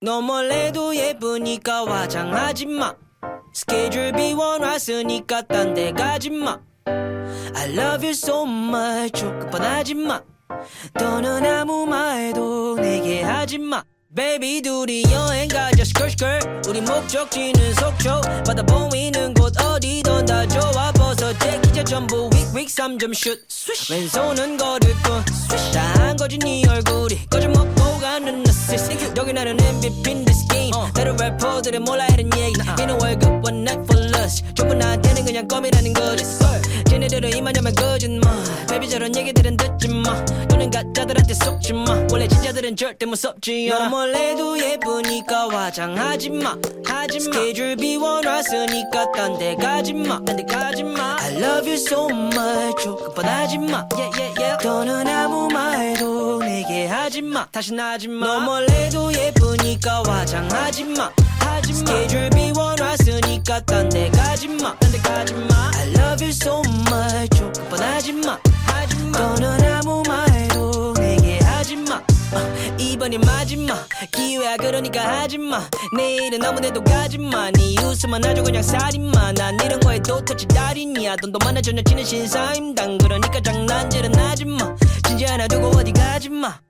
너 몰래도 예쁘니까 화장하지 마. 스케줄 비워놨으니까 딴 데 가지 마. I love you so much. 조금 뻔하지 마. 너는 아무 말도 내게 하지 마. Baby 둘이 여행 가자 스컬스컬 우리 목적지는 속초 바다 보이는 곳 어디든 다 좋아 벗어 제기자 전부 윅윅 3점 슛. 왼손은 거를 뿐 다한 거지 네 나는 MVP인 this game 다른 래퍼들은 몰라 하는 얘기. 얘는 월급 one night for lust 전부 나한테는 그냥 껌이라는 거지 쟤네들은 이만하면 거짓말. Baby 저런 얘기들은 듣지 마. 너는 가짜들한테 속지 마. 원래 진짜들은 절대 무섭지 않아. 너 몰래도 예쁘니까 화장하지 마. 하지 마. 스케줄 비워놨으니까 딴 데 가지 마딴 데 가지 마. I love you so much. 조금 뻔하지 마. Yeah, yeah, yeah. 너는 아무 내게 하지 마. 다신 하지 마너 몰래도 예쁘니까 화장하지 마. 하지 마. 스케줄 비워놨으니까 딴 데 가지 마 딴 데 가지 마. I love you so much. 조금 뻔하지 마. 하지 마. 너는 아무 말도 내게 하지 마. 어, 이번이 마지막. 기회야 그러니까 하지마. 내일은 아무데도 가지마. 네 웃음만 아주 그냥 살인마. 난 이런 거에 도 터치 달인이야. 돈도 많아 전혀 치는 신사임당. 그러니까 장난질은 하지마. 진지 하나 두고 어디 가지마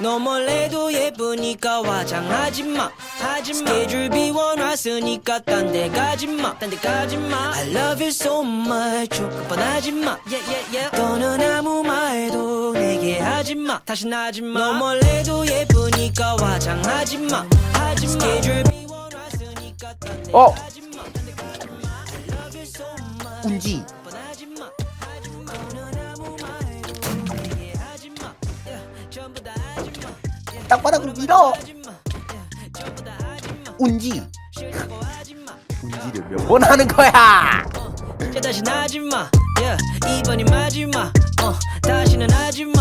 너 몰래도 예쁘니까 화장하지 마. 하지 마. 스케줄 비워놨으니까 딴 데 가지 마딴 데 가지 마. I love you so much. 조금 뻔하지 마. Yeah, yeah, yeah. 너는 아무 말도 내게 하지 마. 다신 하지 마너 몰래도 예쁘니까 화장하지 마. 하지 마. 스케줄 비워놨으니까 딴데 어. 가지 마. 딴데 가지 마. I love you so much. 운지. 뻔하지 마. 하지 마. 너는 아무 말도 내게 하지 마. Yeah, 전부 다. 땅바닥으로 밀어 운지. 운지를 몇 번 하는 거야. 다시 하지 마. Yeah, 이번이 마지막. 어 다시는 하지 마